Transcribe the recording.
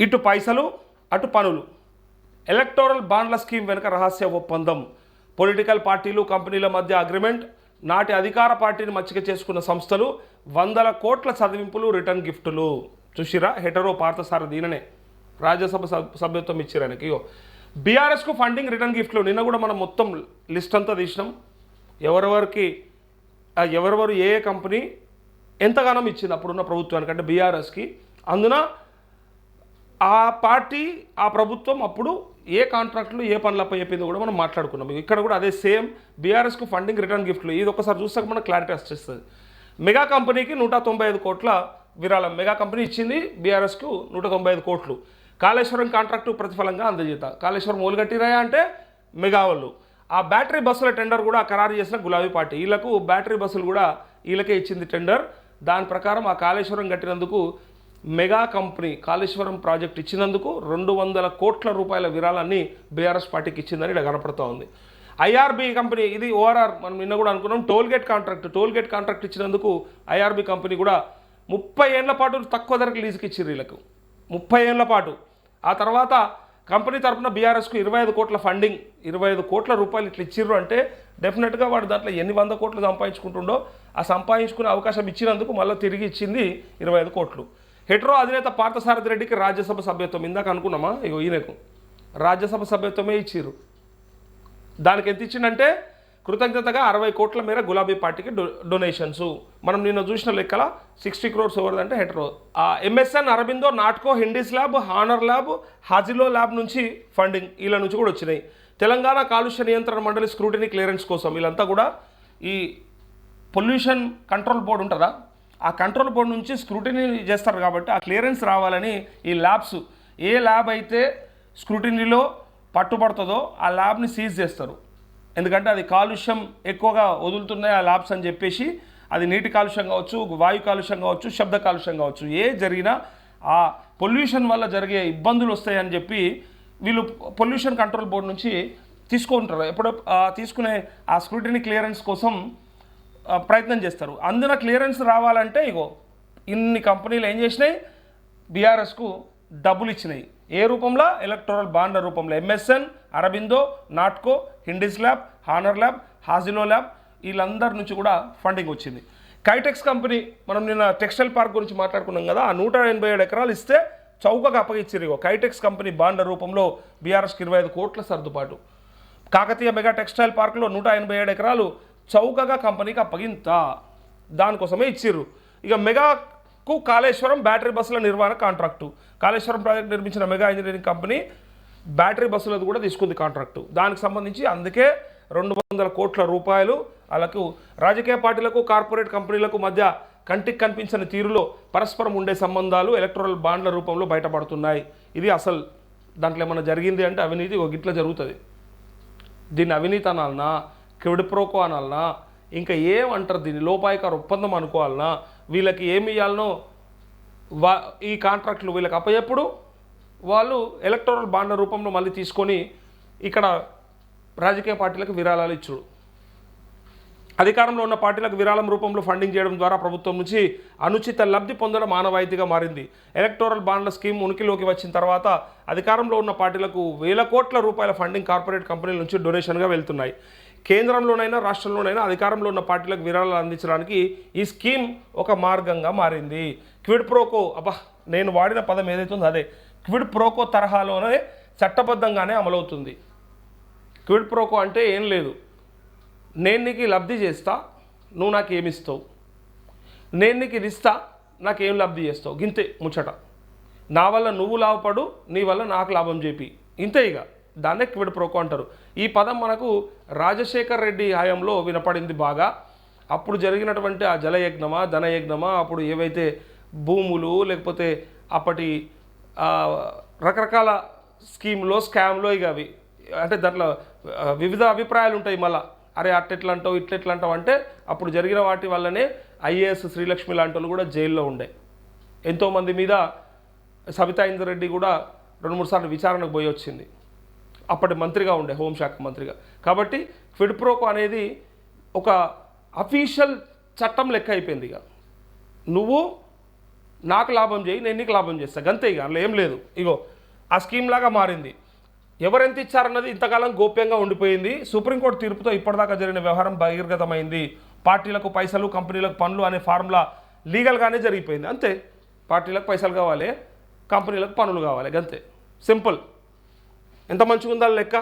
ఇటు పైసలు అటు పనులు. ఎలక్టోరల్ బాండ్ల స్కీమ్ వెనుక రహస్య ఒప్పందం. పొలిటికల్ పార్టీలు కంపెనీల మధ్య అగ్రిమెంట్. నాటి అధికార పార్టీని మచ్చిక చేసుకున్న సంస్థలు వందల కోట్ల చదివింపులు రిటర్న్ గిఫ్టులు. చూసిరా? హెటరో పార్థసార దీననే రాజ్యసభ సభ్యత్వం ఇచ్చారు ఆయనకి. బీఆర్ఎస్కు ఫండింగ్ రిటర్న్ గిఫ్ట్లు. నిన్న కూడా మనం మొత్తం లిస్ట్ అంతా తీసినాం. ఎవరెవరికి ఎవరెవరు ఏ ఏ కంపెనీ ఎంతగానో ఇచ్చింది అప్పుడున్న ప్రభుత్వానికి అంటే బీఆర్ఎస్కి. అందున ఆ పార్టీ ఆ ప్రభుత్వం అప్పుడు ఏ కాంట్రాక్టులు ఏ పనులపై చెప్పిందో కూడా మనం మాట్లాడుకున్నాం. ఇక్కడ కూడా అదే సేమ్ బీఆర్ఎస్కు ఫండింగ్ రిటర్న్ గిఫ్ట్లు. ఇది ఒకసారి చూసాక మనకు క్లారిటీ వచ్చేస్తుంది. మెగా కంపెనీకి నూట తొంభై ఐదు కోట్ల విరాళం. మెగా కంపెనీ ఇచ్చింది బీఆర్ఎస్కు నూట తొంభై ఐదు కోట్లు. కాళేశ్వరం కాంట్రాక్టు ప్రతిఫలంగా అందజేత. కాళేశ్వరం మూలుగట్టిరాయా అంటే మెగా వాళ్ళు. ఆ బ్యాటరీ బస్సుల టెండర్ కూడా ఖరారు చేసిన గులాబీ పార్టీ. వీళ్ళకు బ్యాటరీ బస్సులు కూడా వీళ్ళకే ఇచ్చింది టెండర్. దాని ప్రకారం ఆ కాళేశ్వరం కట్టినందుకు మెగా కంపెనీ కాళేశ్వరం ప్రాజెక్ట్ ఇచ్చినందుకు రెండు వందల కోట్ల రూపాయల విరాళాన్ని బీఆర్ఎస్ పార్టీకి ఇచ్చిందని ఇక్కడ కనపడుతూ ఉంది. ఐఆర్బీ కంపెనీ ఇది ఓఆర్ఆర్ మనం నిన్న కూడా అనుకున్నాం టోల్గేట్ కాంట్రాక్ట్ టోల్గేట్ కాంట్రాక్ట్ ఇచ్చినందుకు ఐఆర్బీ కంపెనీ కూడా ముప్పై ఏళ్ళ పాటు తక్కువ ధరకు లీజుకి ఇచ్చిర్రు వీళ్ళకు. ముప్పై ఏళ్ళ పాటు. ఆ తర్వాత కంపెనీ తరపున బీఆర్ఎస్కు ఇరవై ఐదు కోట్ల ఫండింగ్ ఇరవై ఐదు కోట్ల రూపాయలు ఇట్లా ఇచ్చిర్రు అంటే డెఫినెట్గా వాడు దాంట్లో ఎన్ని వంద కోట్లు సంపాదించుకుంటుండో ఆ సంపాదించుకునే అవకాశం ఇచ్చినందుకు మళ్ళీ తిరిగి ఇచ్చింది ఇరవై ఐదు కోట్లు. హెట్రో అధినేత పార్థసారథి రెడ్డికి రాజ్యసభ సభ్యత్వం. ఇందాక అనుకున్నామా? ఇగో ఈయనకు. రాజ్యసభ సభ్యత్వమే ఇచ్చిర్రు. దానికి ఎంత ఇచ్చిండంటే కృతజ్ఞతగా అరవై కోట్ల మేర గులాబీ పార్టీకి డొ డొనేషన్స్. మనం నిన్న చూసిన లెక్కల sixty crores ఎవరిదంటే Hetero. M S N Aurobindo Natco Hindys lab Honour lab హాజిలో lab నుంచి ఫండింగ్ వీళ్ళ నుంచి కూడా వచ్చినాయి. తెలంగాణ కాలుష్య నియంత్రణ మండలి స్క్రూటినీ క్లియరెన్స్ కోసం. వీళ్ళంతా కూడా ఈ పొల్యూషన్ కంట్రోల్ బోర్డు ఉంటుందా? ఆ కంట్రోల్ బోర్డు నుంచి స్క్రూటినీ చేస్తారు కాబట్టి ఆ క్లియరెన్స్ రావాలని ఈ ల్యాబ్స్ ఏ ల్యాబ్ అయితే స్క్రూటినీలో పట్టుబడుతుందో ఆ ల్యాబ్ని సీజ్ చేస్తారు. ఎందుకంటే అది కాలుష్యం ఎక్కువగా వదులుతున్నాయి ఆ ల్యాబ్స్ అని చెప్పేసి అది నీటి కాలుష్యం కావచ్చు వాయు కాలుష్యం కావచ్చు శబ్ద కాలుష్యం కావచ్చు. ఏ జరిగినా ఆ పొల్యూషన్ వల్ల జరిగే ఇబ్బందులు వస్తాయని చెప్పి వీళ్ళు పొల్యూషన్ కంట్రోల్ బోర్డు నుంచి తీసుకుంటారు. ఎప్పుడో తీసుకునే ఆ స్క్రూటినీ క్లియరెన్స్ కోసం ప్రయత్నం చేస్తారు. అందున క్లియరెన్స్ రావాలంటే ఇగో ఇన్ని కంపెనీలు ఏం చేసినాయి? బీఆర్ఎస్కు డబ్బులు ఇచ్చినాయి. ఏ రూపంలో? ఎలక్టోరల్ బాండ్ల రూపంలో. M S N Aurobindo Natco Hindys lab Honour lab హాజిలో lab వీళ్ళందరి నుంచి కూడా ఫండింగ్ వచ్చింది. కైటెక్స్ కంపెనీ మనం నిన్న టెక్స్టైల్ పార్క్ గురించి మాట్లాడుకున్నాం కదా ఆ నూట ఎనభై ఏడు ఎకరాలు ఇస్తే చౌకగా అప్పగిచ్చిరు ఇగో. కైటెక్స్ కంపెనీ బాండ్ల రూపంలో బీఆర్ఎస్కి ఇరవై ఐదు కోట్ల సర్దుబాటు. కాకతీయ మెగా టెక్స్టైల్ పార్క్లో నూట ఎనభై ఏడు ఎకరాలు చౌకగా కంపెనీకి అప్పగింత దానికోసమే ఇచ్చిర్రు. ఇక మెగాకు కాళేశ్వరం బ్యాటరీ బస్సుల నిర్వహణ కాంట్రాక్టు. కాళేశ్వరం ప్రాజెక్ట్ నిర్మించిన మెగా ఇంజనీరింగ్ కంపెనీ బ్యాటరీ బస్సులది కూడా తీసుకుంది కాంట్రాక్టు. దానికి సంబంధించి అందుకే రెండు వందల కోట్ల రూపాయలు వాళ్ళకు రాజకీయ పార్టీలకు కార్పొరేట్ కంపెనీలకు మధ్య కంటికి కనిపించని తీరులో పరస్పరం ఉండే సంబంధాలు ఎలక్ట్రల్ బాండ్ల రూపంలో బయటపడుతున్నాయి. ఇది అసలు దాంట్లో ఏమైనా జరిగింది అంటే అవినీతి ఒక గిట్ల జరుగుతుంది. దీన్ని అవినీతి అనాలనా? కెవిడిప్రోకో అనాలనా ఇంకా ఏమంటారు దీన్ని? లోపాయికార ఒప్పందం అనుకోవాలనా వీళ్ళకి ఏమి ఇవ్వాలనో వా ఈ కాంట్రాక్టులు వీళ్ళకి అప్పచెప్పుడు వాళ్ళు ఎలక్టోరల్ బాండ్ల రూపంలో మళ్ళీ తీసుకొని ఇక్కడ రాజకీయ పార్టీలకు విరాళాలు ఇచ్చుడు. అధికారంలో ఉన్న పార్టీలకు విరాళం రూపంలో ఫండింగ్ చేయడం ద్వారా ప్రభుత్వం నుంచి అనుచిత లబ్ధి పొందడం మానవాయితీగా మారింది. ఎలక్టోరల్ బాండ్ల స్కీమ్ ఉనికిలోకి వచ్చిన తర్వాత అధికారంలో ఉన్న పార్టీలకు వేల కోట్ల రూపాయల ఫండింగ్ కార్పొరేట్ కంపెనీల నుంచి డొనేషన్గా వెళ్తున్నాయి. కేంద్రంలోనైనా రాష్ట్రంలోనైనా అధికారంలో ఉన్న పార్టీలకు విరాళాలు అందించడానికి ఈ స్కీమ్ ఒక మార్గంగా మారింది. క్విడ్ ప్రోకో అబ్బా నేను వాడిన పదం ఏదైతే ఉందో అదే. క్విడ్ ప్రోకో తరహాలోనే చట్టబద్ధంగానే అమలవుతుంది. క్విడ్ ప్రోకో అంటే ఏం లేదు. నేను నీకు లబ్ధి చేస్తా నువ్వు నాకు ఏమి ఇస్తావు. నేను నీకు ఇది ఇస్తా నాకేం లబ్ధి చేస్తావు? గింతే ముచ్చట. నా వల్ల నువ్వు లాభపడు నీ వల్ల నాకు లాభం చేపి. ఇంతే ఇక. దాన్నే క్విడ్ ప్రోకో అంటారు. ఈ పదం మనకు రాజశేఖర్ రెడ్డి హయాంలో వినపడింది బాగా. అప్పుడు జరిగినటువంటి ఆ జలయజ్ఞమా ధనయజ్ఞమా అప్పుడు ఏవైతే భూములు లేకపోతే అప్పటి రకరకాల స్కీమ్లో స్కామ్లో ఇక అవి అంటే దాంట్లో వివిధ అభిప్రాయాలు ఉంటాయి మళ్ళీ. అరే అట్టెట్లా అంటావు ఇట్లెట్లా అంటావు అంటే అప్పుడు జరిగిన వాటి వల్లనే ఐఏఎస్ శ్రీలక్ష్మి లాంటి వాళ్ళు కూడా జైల్లో ఉండే. ఎంతోమంది మీద సబితా ఇందర్ రెడ్డి కూడా రెండు మూడు సార్లు విచారణకు పోయి వచ్చింది అప్పటి మంత్రిగా ఉండే హోంశాఖ మంత్రిగా. కాబట్టి ఫిడ్ప్రోకో అనేది ఒక అఫీషియల్ చట్టం లెక్క అయిపోయింది ఇక. నువ్వు నాకు లాభం చేయి నేను నీకు లాభం చేస్తాను అంతే ఇక అందులో ఏం లేదు. ఇగో ఆ స్కీమ్ లాగా మారింది. ఎవరెంత ఇచ్చారన్నది ఇంతకాలం గోప్యంగా ఉండిపోయింది. సుప్రీంకోర్టు తీర్పుతో ఇప్పటిదాకా జరిగిన వ్యవహారం బహిర్గతమైంది. పార్టీలకు పైసలు కంపెనీలకు పనులు అనే ఫార్ములా లీగల్గానే జరిగిపోయింది. అంతే. పార్టీలకు పైసలు కావాలి కంపెనీలకు పనులు కావాలి. అంతే సింపుల్. ఎంత మంచిగా ఉందా లెక్క?